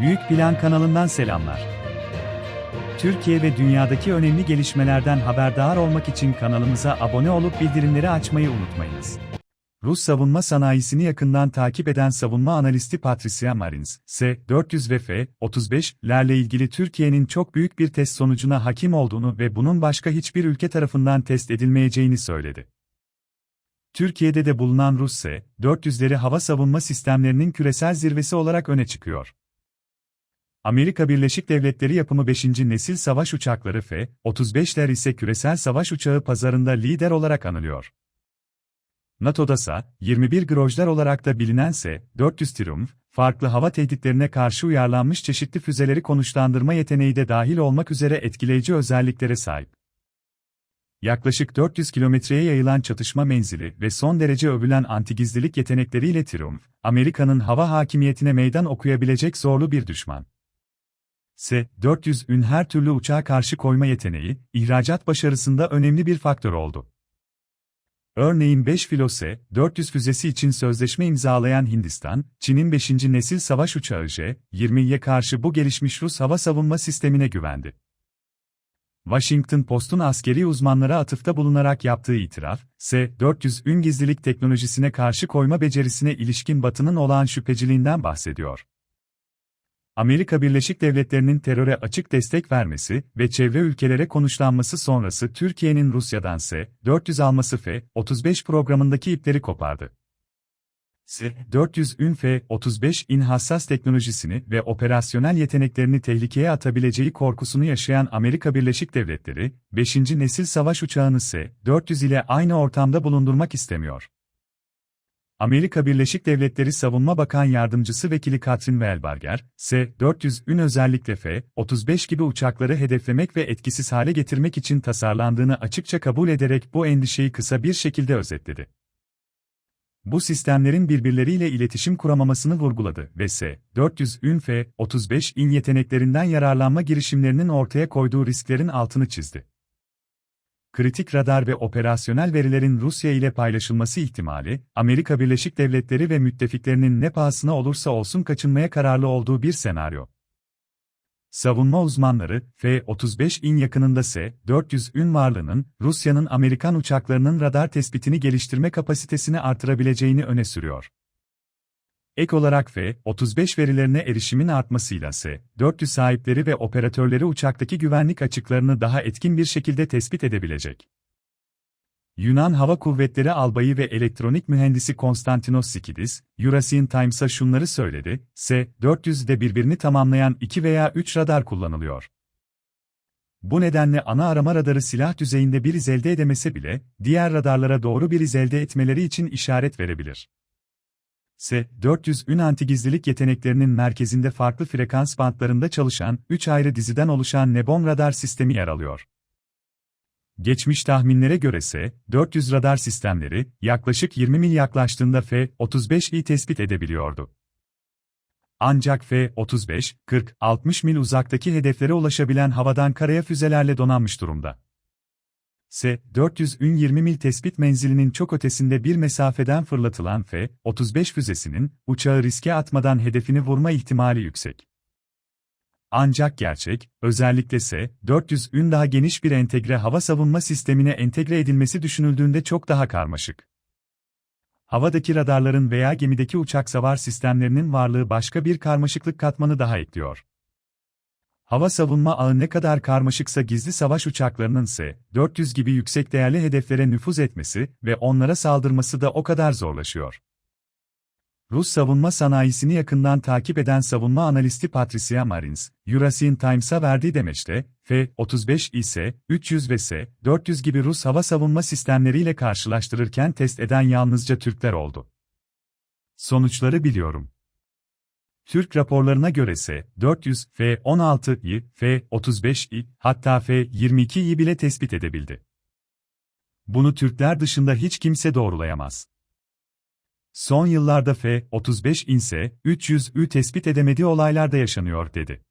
Büyük Plan kanalından selamlar. Türkiye ve dünyadaki önemli gelişmelerden haberdar olmak için kanalımıza abone olup bildirimleri açmayı unutmayınız. Rus savunma sanayisini yakından takip eden savunma analisti Patricia Marins, S-400 ve F-35'lerle ilgili Türkiye'nin çok büyük bir test sonucuna hakim olduğunu ve bunun başka hiçbir ülke tarafından test edilmeyeceğini söyledi. Türkiye'de de bulunan Rus S-400'leri hava savunma sistemlerinin küresel zirvesi olarak öne çıkıyor. Amerika Birleşik Devletleri yapımı 5. nesil savaş uçakları F-35'ler ise küresel savaş uçağı pazarında lider olarak anılıyor. NATO'dasa, 21 Grojlar olarak da bilinen S-400 Triumph, farklı hava tehditlerine karşı uyarlanmış çeşitli füzeleri konuşlandırma yeteneği de dahil olmak üzere etkileyici özelliklere sahip. Yaklaşık 400 kilometreye yayılan çatışma menzili ve son derece övülen antigizlilik yetenekleriyle Triumph, Amerika'nın hava hakimiyetine meydan okuyabilecek zorlu bir düşman. S-400'ün her türlü uçağa karşı koyma yeteneği, ihracat başarısında önemli bir faktör oldu. Örneğin 5 filo S-400 füzesi için sözleşme imzalayan Hindistan, Çin'in 5. nesil savaş uçağı J-20'ye karşı bu gelişmiş Rus hava savunma sistemine güvendi. Washington Post'un askeri uzmanlara atıfta bulunarak yaptığı itiraf, S-400'ün gizlilik teknolojisine karşı koyma becerisine ilişkin Batı'nın olağan şüpheciliğinden bahsediyor. Amerika Birleşik Devletleri'nin teröre açık destek vermesi ve çevre ülkelere konuşlanması sonrası Türkiye'nin Rusya'dan S-400 alması F-35 programındaki ipleri kopardı. S-400'ün F-35'in hassas teknolojisini ve operasyonel yeteneklerini tehlikeye atabileceği korkusunu yaşayan Amerika Birleşik Devletleri, 5. nesil savaş uçağını S-400 ile aynı ortamda bulundurmak istemiyor. Amerika Birleşik Devletleri Savunma Bakan Yardımcısı Vekili Katrin Welbarger, S-400'ün özellikle F-35 gibi uçakları hedeflemek ve etkisiz hale getirmek için tasarlandığını açıkça kabul ederek bu endişeyi kısa bir şekilde özetledi. Bu sistemlerin birbirleriyle iletişim kuramamasını vurguladı ve S-400'ün F-35'in yeteneklerinden yararlanma girişimlerinin ortaya koyduğu risklerin altını çizdi kritik radar ve operasyonel verilerin Rusya ile paylaşılması ihtimali, Amerika Birleşik Devletleri ve müttefiklerinin ne pahasına olursa olsun kaçınmaya kararlı olduğu bir senaryo. Savunma uzmanları, F-35'in yakınında S-400'ün varlığının, Rusya'nın Amerikan uçaklarının radar tespitini geliştirme kapasitesini artırabileceğini öne sürüyor. Ek olarak F-35 verilerine erişimin artmasıyla S-400 sahipleri ve operatörleri uçaktaki güvenlik açıklarını daha etkin bir şekilde tespit edebilecek. Yunan Hava Kuvvetleri Albayı ve elektronik mühendisi Konstantinos Sikidis, Eurasian Times'a şunları söyledi, S-400'de birbirini tamamlayan 2 veya 3 radar kullanılıyor. Bu nedenle ana arama radarı silah düzeyinde bir iz elde edemese bile, diğer radarlara doğru bir iz elde etmeleri için işaret verebilir. S-400'ün antigizlilik yeteneklerinin merkezinde farklı frekans bantlarında çalışan 3 ayrı diziden oluşan Nebom radar sistemi yer alıyor. Geçmiş tahminlere göre S-400 radar sistemleri yaklaşık 20 mil yaklaştığında F-35'i tespit edebiliyordu. Ancak F-35, 40-60 mil uzaktaki hedeflere ulaşabilen havadan karaya füzelerle donanmış durumda. S-400'ün 20 mil tespit menzilinin çok ötesinde bir mesafeden fırlatılan F-35 füzesinin, uçağı riske atmadan hedefini vurma ihtimali yüksek. Ancak gerçek, özellikle S-400'ün daha geniş bir entegre hava savunma sistemine entegre edilmesi düşünüldüğünde çok daha karmaşık. Havadaki radarların veya gemideki uçak savar sistemlerinin varlığı başka bir karmaşıklık katmanı daha ekliyor. Hava savunma ağı ne kadar karmaşıksa gizli savaş uçaklarının ise 400 gibi yüksek değerli hedeflere nüfuz etmesi ve onlara saldırması da o kadar zorlaşıyor. Rus savunma sanayisini yakından takip eden savunma analisti Patricia Marins, Eurasian Times'a verdiği demeçte, F-35 ise 300 ve S-400 gibi Rus hava savunma sistemleriyle karşılaştırırken test eden yalnızca Türkler oldu. Sonuçları biliyorum. Türk raporlarına göre ise 400 F-16'yı, F-35'i, hatta F-22'yi bile tespit edebildi. Bunu Türkler dışında hiç kimse doğrulayamaz. Son yıllarda F-35 inse 300'ü tespit edemediği olaylar da yaşanıyor dedi.